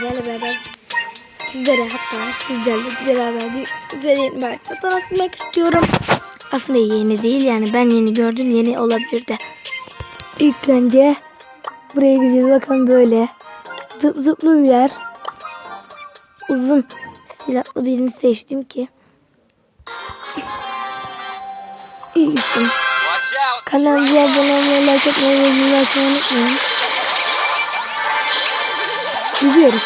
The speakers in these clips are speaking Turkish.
sizlerle beraber sizlere hatta sizlerle beraber bir sizlere yeni bir tanıtmak istiyorum. Aslında yeni değil yani ben yeni gördüm yeni olabilir de. İlk önce buraya gideceğiz bakın böyle zıp zıplı bir yer. Uzun silahlı birini seçtim ki. İyi gitsin. Kanalımıza abone olmayı, like etmeyi ve videoyu açmayı unutmayın. Gidiyoruz.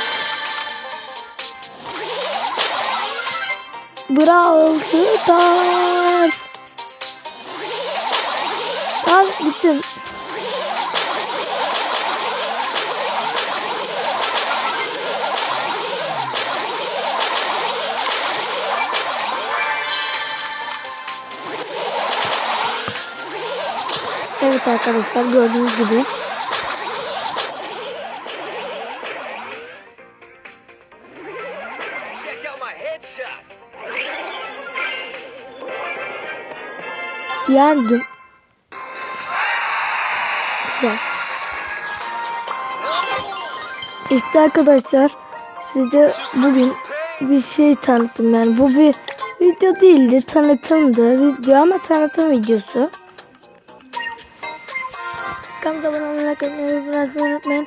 Brawl Stars. Al gittim. Evet arkadaşlar gördüğünüz gibi. Yendim. Güzel. İşte arkadaşlar size bugün bir şey tanıttım yani bu bir video değildi tanıtımdı video ama tanıtım videosu. Kanalımıza abone olmayı, unutmayın.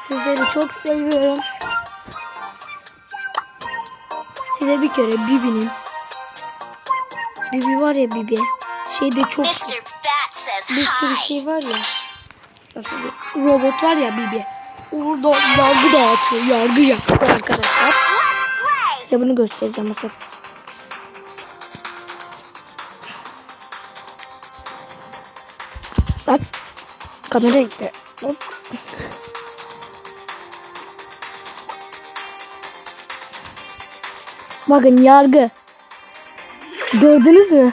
Sizleri çok seviyorum. Size bir kere Bibi'nin Bibi var ya Bibi. Şeyde çok bir sürü şey var ya. Nasıl bir robot var ya Bibi. Orada yargı dağıtıyor. Yargı yapıyor arkadaşlar. Size bunu göstereceğim Asaf. Bak. Kamera gitti. Hop. Bakın yargı. Gördünüz mü?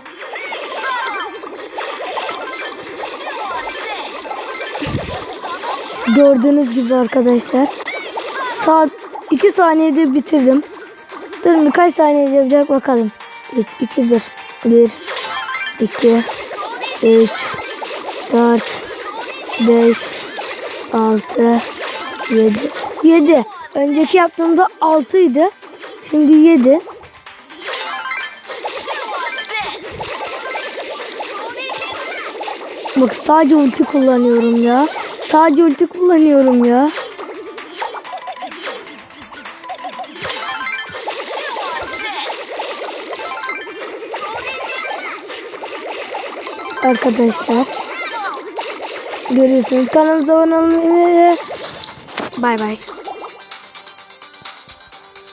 Gördüğünüz gibi arkadaşlar. Saat 2 saniyede bitirdim. Durun birkaç saniyede yapacak bakalım. 3, 2, 1. 1, 2, 3, 4, 5, 6, 7. 7. Önceki yaptığımda 6 idi. Şimdi 7. Bak sadece ulti kullanıyorum ya. Sadece ulti kullanıyorum ya. Arkadaşlar. Görüyorsunuz kanalımıza abone olmayı. Bay bay.